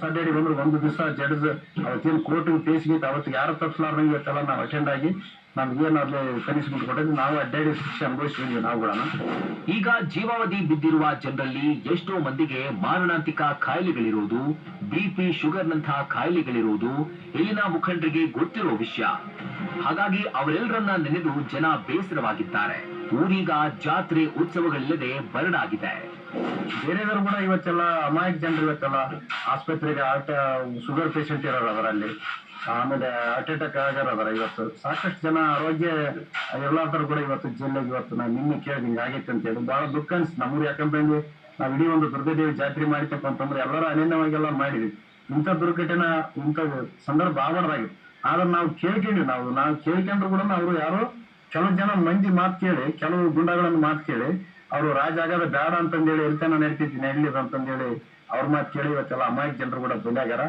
ಸಡ್ಡಾಡಿ ಬಂದ್ರು, ಒಂದು ದಿವಸ ಜಡ್ಜ್, ಅವತ್ತೇನು ಕೋರ್ಟ್ ಕೇಸ್ ಗೀತ್ ಅವತ್ತು ಯಾರು ತಪ್ಪಿಸ್ಲಾರ್ದಂಗೆ ಇವತ್ತೆಲ್ಲ ನಾವು ಅಟೆಂಡ್ ಆಗಿ ನಮ್ಗೇನು ಅಲ್ಲಿ ಪನಿಷ್ಮೆಂಟ್ ನಾವು ಅಡ್ಡಾಡಿ ಶಿಕ್ಷೆ ನಾವು ಈಗ ಜೀವಾವಧಿ ಬಿದ್ದಿರುವ ಜನರಲ್ಲಿ ಎಷ್ಟೋ ಮಂದಿಗೆ ಮಾರಣಾಂತಿಕ ಕಾಯಿಲೆಗಳಿರುವುದು ಬಿಪಿ ಶುಗರ್ನಂತಹ ಕಾಯಿಲೆಗಳಿರುವುದು ಇಲ್ಲಿನ ಮುಖಂಡರಿಗೆ ಗೊತ್ತಿರೋ ವಿಷಯ. ಹಾಗಾಗಿ ಅವರೆಲ್ಲರನ್ನ ನೆನೆದು ಜನ ಬೇಸರವಾಗಿದ್ದಾರೆ. ಊರೀಗ ಜಾತ್ರೆ ಉತ್ಸವಗಳಿಲ್ಲದೆ ಬರಡಾಗಿದೆ. ಬೇರೆದವರು ಕೂಡ ಇವತ್ತೆಲ್ಲ ಅಮಾಯಕ ಜನರು ಇವತ್ತೆಲ್ಲ ಆಸ್ಪತ್ರೆಗೆ ಶುಗರ್ ಪೇಷಂಟ್ ಇರೋರು ಅದರಲ್ಲಿ ಆಮೇಲೆ ಅಟ್ಯಾಕ್ ಆಗೋರು ಅದರ ಇವತ್ತು. ಸಾಕಷ್ಟು ಜನ ಆರೋಗ್ಯ ಎಲ್ಲಾದರೂ ಕೂಡ ಇವತ್ತು ಜಿಲ್ಲೆಗೆ ಇವತ್ತು ನಾನು ನಿನ್ನೆ ಕೇಳಿದ್, ಹಿಂಗ್ ಆಗೈತೆ ಅಂತ ಹೇಳಿ. ಬಹಳ ದುಃಖ ಅನ್ಸ್ ನಮ್ಗೆ ಯಾಕಂತಂದ್ರೆ ನಾವು ಇಡೀ ಒಂದು ದುರ್ಗದೇವಿ ಜಾತ್ರೆ ಮಾಡಿತಪ್ಪ ಅಂತಂದ್ರೆ ಎಲ್ಲರೂ ಅನನ್ಯವಾಗೆಲ್ಲ ಮಾಡಿದ್ವಿ. ಇಂಥ ದುರ್ಘಟನೆ, ಇಂಥ ಸಂದರ್ಭ ಆಗಬಾರ್ದಾಗಿತ್ತು. ಆದ್ರೆ ನಾವು ಕೇಳ್ಕೊಂಡ್ವಿ, ನಾವು ನಾವು ಕೇಳ್ಕೊಂಡ್ರು ಕೂಡ ಅವರು ಯಾರು ಕೆಲವು ಜನ ಮಂದಿ ಮಾತು ಕೇಳಿ, ಕೆಲವು ಗುಂಡಗಳನ್ನು ಮಾತು ಕೇಳಿ ಅವರು ರಾಜ ಆಗೋದು ಬೇಡ ಅಂತಂದೇಳಿ ಇರ್ತಾನೆ, ನಾನು ಹೇಳ್ತಿದ್ದೀನಿ ನಡೀಲಿದು ಅಂತಂದೇಳಿ ಅವ್ರ ಮಾತು ಕೇಳಿ ಇವತ್ತೆಲ್ಲ ಅಮಾಯಕ ಜನರು ಕೂಡ ಬಂದಾಗ್ಯಾರ.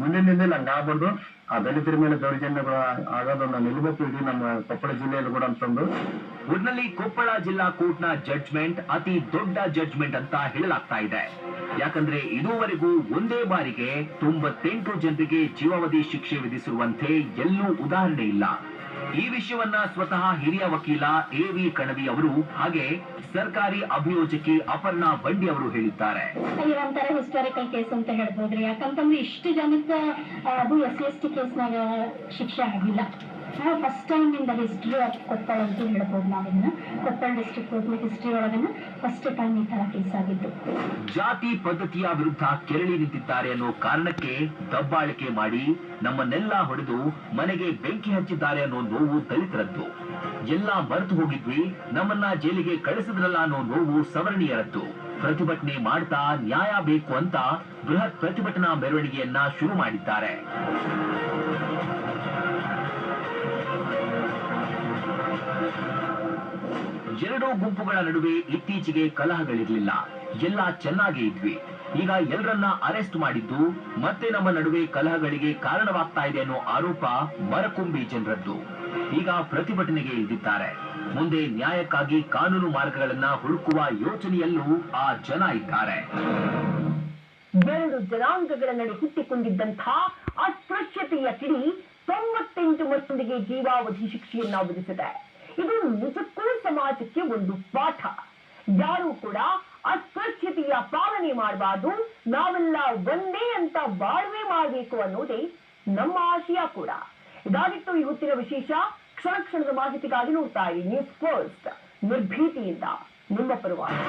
ಮುಂದಿನ ದಿನದಲ್ಲಿ ಹಂಗ ಆಗ್ಬಾರ್ದು. ಆ ದಲಿತರ ಮೇಲೆ ದೌರ್ಜನ್ಯಗಳು ಆಗೋದನ್ನ ನಿಲ್ಬೇಕು. ಇಡೀ ನಮ್ಮ ಕೊಪ್ಪಳ ಜಿಲ್ಲೆಯಲ್ಲಿ ಕೂಡ ಅಂತಂದು. ಒಟ್ನಲ್ಲಿ ಕೊಪ್ಪಳ ಜಿಲ್ಲಾ ಕೋರ್ಟ್ನ ಜಡ್ಜ್ಮೆಂಟ್ ಅತಿ ದೊಡ್ಡ ಜಡ್ಜ್ಮೆಂಟ್ ಅಂತ ಹೇಳಲಾಗ್ತಾ ಇದೆ. ಯಾಕಂದ್ರೆ ಇದುವರೆಗೂ ಒಂದೇ ಬಾರಿಗೆ ತೊಂಬತ್ತೆಂಟು ಜನರಿಗೆ ಜೀವಾವಧಿ ಶಿಕ್ಷೆ ವಿಧಿಸಿರುವಂತೆ ಎಲ್ಲೂ ಉದಾಹರಣೆ ಇಲ್ಲ. ಈ ವಿಷಯವನ್ನ ಸ್ವತಃ ಹಿರಿಯ ವಕೀಲ ಎ ವಿ ಕಣವಿ ಅವರು ಹಾಗೆ ಸರ್ಕಾರಿ ಅಭಿಯೋಜಕಿ ಅಪರ್ಣಾ ಬಂಡಿ ಅವರು ಹೇಳಿದ್ದಾರೆ. ಇದೊಂಥರ ಹಿಸ್ಟಾರಿಕಲ್ ಕೇಸ್ ಅಂತ ಹೇಳ್ಬೋದ್ರಿ. ಯಾಕಂತಂದ್ರೆ ಇಷ್ಟು ಜನಕ್ಕೆ ಅದು ಎಸ್ ಎಸ್ ಟಿ ಕೇಸ್ನಾಗ ಶಿಕ್ಷೆ ಆಗಿಲ್ಲ. First time in the history of Koppal ಅಂತ ಹೇಳ್ಬೋದು ನಾವಿನ್ನು. ಕೊಪ್ಪಳ ಡಿಸ್ಟ್ರಿಕ್ಟ್ ಹಿಸ್ಟ್ರಿ ಒಳಗನ ಫಸ್ಟ್ ಟೈಮ್ ಈ ತರ ಕೇಸ್ ಆಗಿದ್ದು. ಜಾತಿ ಪದ್ಧತಿಯ ವಿರುದ್ಧ ಕೆರಳಿ ನಿಂತಿದ್ದಾರೆ ಅನ್ನೋ ಕಾರಣಕ್ಕೆ ದಬ್ಬಾಳಿಕೆ ಮಾಡಿ ನಮ್ಮನ್ನೆಲ್ಲ ಹೊಡೆದು ಮನೆಗೆ ಬೆಂಕಿ ಹಚ್ಚಿದ್ದಾರೆ ಅನ್ನೋ ನೋವು ದಲಿತರದ್ದು. ಎಲ್ಲ ಮರೆತು ಹೋಗಿದ್ವಿ, ನಮ್ಮನ್ನ ಜೈಲಿಗೆ ಕಳಿಸಿದ್ರಲ್ಲ ಅನ್ನೋ ನೋವು ಸವರ್ಣೀಯರದ್ದು. ಪ್ರತಿಭಟನೆ ಮಾಡ್ತಾ ನ್ಯಾಯ ಬೇಕು ಅಂತ ಬೃಹತ್ ಪ್ರತಿಭಟನಾ ಮೆರವಣಿಗೆಯನ್ನ ಶುರು ಮಾಡಿದ್ದಾರೆ. ಎರಡೂ ಗುಂಪುಗಳ ನಡುವೆ ಇತ್ತೀಚೆಗೆ ಕಲಹಗಳಿರಲಿಲ್ಲ. ಎಲ್ಲ ಚೆನ್ನಾಗೇ ಇದ್ವಿ. ಈಗ ಎಲ್ಲರನ್ನ ಅರೆಸ್ಟ್ ಮಾಡಿದ್ದು ಮತ್ತೆ ನಮ್ಮ ನಡುವೆ ಕಲಹಗಳಿಗೆ ಕಾರಣವಾಗ್ತಾ ಇದೆ ಅನ್ನೋ ಆರೋಪ ಮರಕುಂಬಿ ಜನರದ್ದು. ಈಗ ಪ್ರತಿಭಟನೆಗೆ ಇಳಿದಿದ್ದಾರೆ. ಮುಂದೆ ನ್ಯಾಯಕ್ಕಾಗಿ ಕಾನೂನು ಮಾರ್ಗಗಳನ್ನ ಹುಡುಕುವ ಯೋಚನೆಯಲ್ಲೂ ಆ ಜನ ಇದ್ದಾರೆ. ಎರಡು ಜನಾಂಗಗಳ ನಡುವೆ ಹುಟ್ಟಿಕೊಂಡಿದ್ದಂತಹ ಅಸ್ಪೃಶ್ಯತೆಯ ಕಿಡಿ ತೊಂಬತ್ತೆಂಟು ವರ್ಷದಿಗೆ ಜೀವಾವಧಿ ಶಿಕ್ಷೆಯನ್ನ ವಿಧಿಸಿದೆ ಇದು ನಿಜಕ್ಕೂ ಸಮಾಜಕ್ಕೆ ಒಂದು ಪಾಠ. ಯಾರು ಕೂಡ ಅಸ್ವಚ್ಛತೆಯ ಪಾಲನೆ ಮಾಡಬಾರ್ದು, ನಾವೆಲ್ಲ ಒಂದೇ ಅಂತ ಬಾಳ್ವೆ ಮಾಡಬೇಕು ಅನ್ನೋದೇ ನಮ್ಮ ಆಶಯ ಕೂಡ. ಇದಾಗಿತ್ತು ಈ ಹೊತ್ತಿನ ವಿಶೇಷ. ಕ್ಷಣ ಕ್ಷಣದ ಮಾಹಿತಿಗಾಗಿ ನೋಡ್ತಾ ಇರಿ ನ್ಯೂಸ್ ಫಸ್ಟ್ ನಿರ್ಭೀತಿಯಿಂದ ನಿಮ್ಮ ಪರವಾಗಿ.